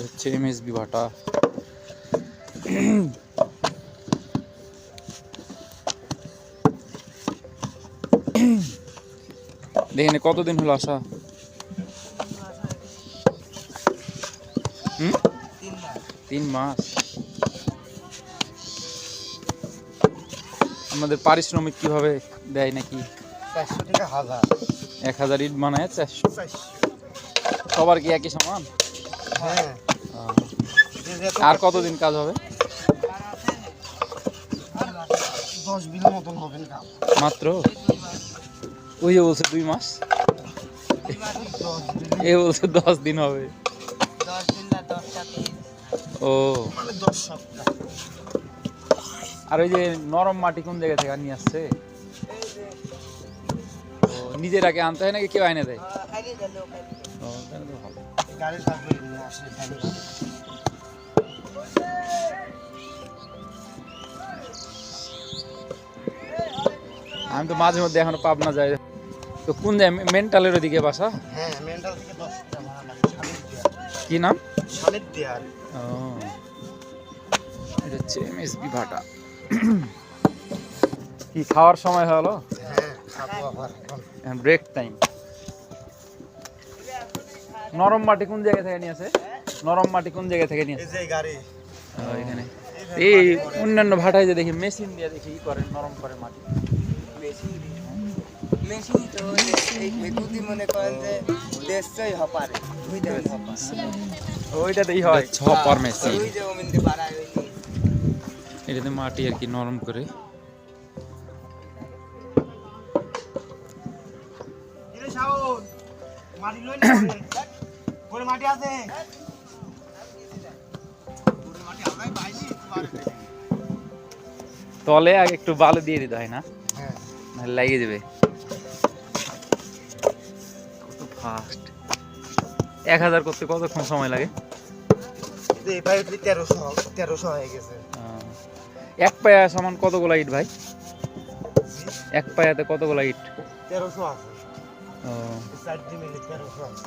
এটা হচ্ছে এমএসবি ভাটা দেখেন কতদিন হলো আসা হুম? তিন মাস। আমাদের পারিশ্রমিক কীভাবে দেয় নাকি? চারশো টাকা হাজার। এক হাজার ইট বানায় চারশো। সবার কি একই সমান? হ্যাঁ। আর কতদিন কাজ হবে? দশ বিলের মতন হবে মাত্র? ওই যে বলছে দুই মাস? এ বলছে দশ দিন হবে। ও। মানে আর ওই যে নরম মাটি কোন জায়গা থেকে নিয়ে আসছে? ও নিজের আগে আনতে হয় নাকি কেউ আইনে দেয়? ও তাহলে তো ভালো। গাড়ি থাকবে আসলে আমি তো মাঝে মধ্যে এখনও পাবনা যাই। তো কোন জায়গায়? মেন্টালের ওদিকে বাসা? হ্যাঁ মেন্টাল থেকে কি নাম? শালের দেয়ার ও এটা হচ্ছে এমএসবি ভাটা। কি খাওয়ার সময় হলো? হ্যাঁ। ব্রেক টাইম নরম মাটি কোন জায়গা থেকে নিয়ে আসে? নরম মাটি কোন জায়গা থেকে নিয়ে আসে? এই যে গাড়ি। ও, এখানে। এই অন্যান্য ভাটায় যে দেখি মেশিন দিয়ে দেখি ই করে নরম করে মাটি। মেশিন তো এগুদি মনে করেন যে দেশই হপারে। দুই দেবেন ওইটাতেই হয়। মেশিন। এটাতে মাটি আর কি নরম করে। মাটি লই না। মাটি আছে। তলে আগে একটু বালু দিয়ে দিতে হয় না? হ্যাঁ। নাহলে লাগিয়ে দেবে। কত ফাস্ট এক হাজার করতে কতক্ষণ সময় লাগে? তেরোশো তেরোশো হয়ে গেছে। এক পায়া সমান কতগুলা ইট ভাই? এক পায়াতে কতগুলা ইট? তেরোশো আছে। ও, চারটি মিলে তেরোশো আছে।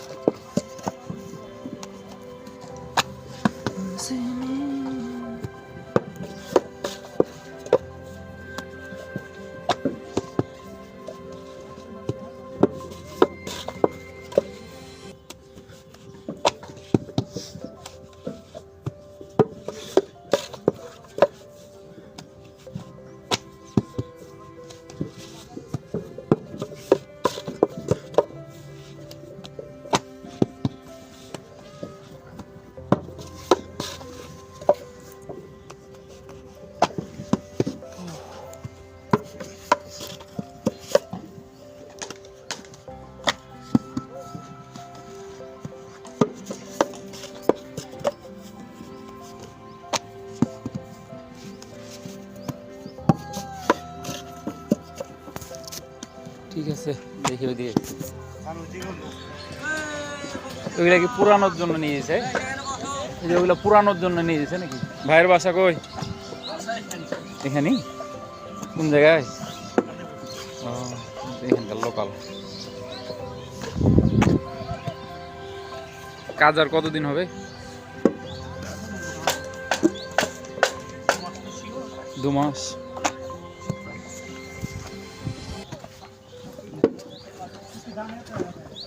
আছে দেখি ওদিকে। ওইগুলা কি পুরানোর জন্য নিয়ে গেছে যে ওইগুলা পুরানোর জন্য নিয়ে গেছে নাকি? ভাইয়ের বাসা কই? এখানেই? কোন জায়গায়? ও এখানকার লোকাল কাজ আর কতদিন হবে? দু মাস।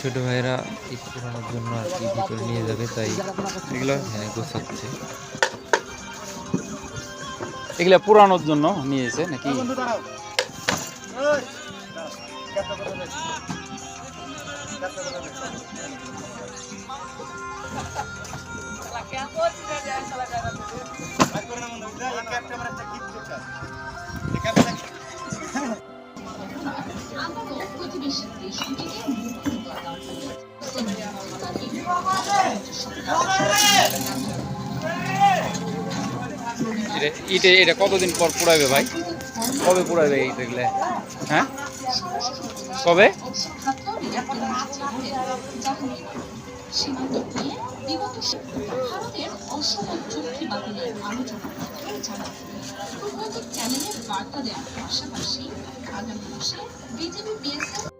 ছোট ভাইরা ঈদ করানোর জন্য আর কি ভিতরে নিয়ে যাবে তাই এগুলো? হ্যাঁ গোছাচ্ছে। এগুলা পুরানোর জন্য নিয়েছে নাকি? বন্ধু এটা এটা কতদিন পর পুরাবে ভাই? কবে পুরাবে এই দেখলে? হ্যাঁ? কবে? বার্তা দেওয়ার পাশাপাশি আগামী মাসে বিজেপি বিএসএফ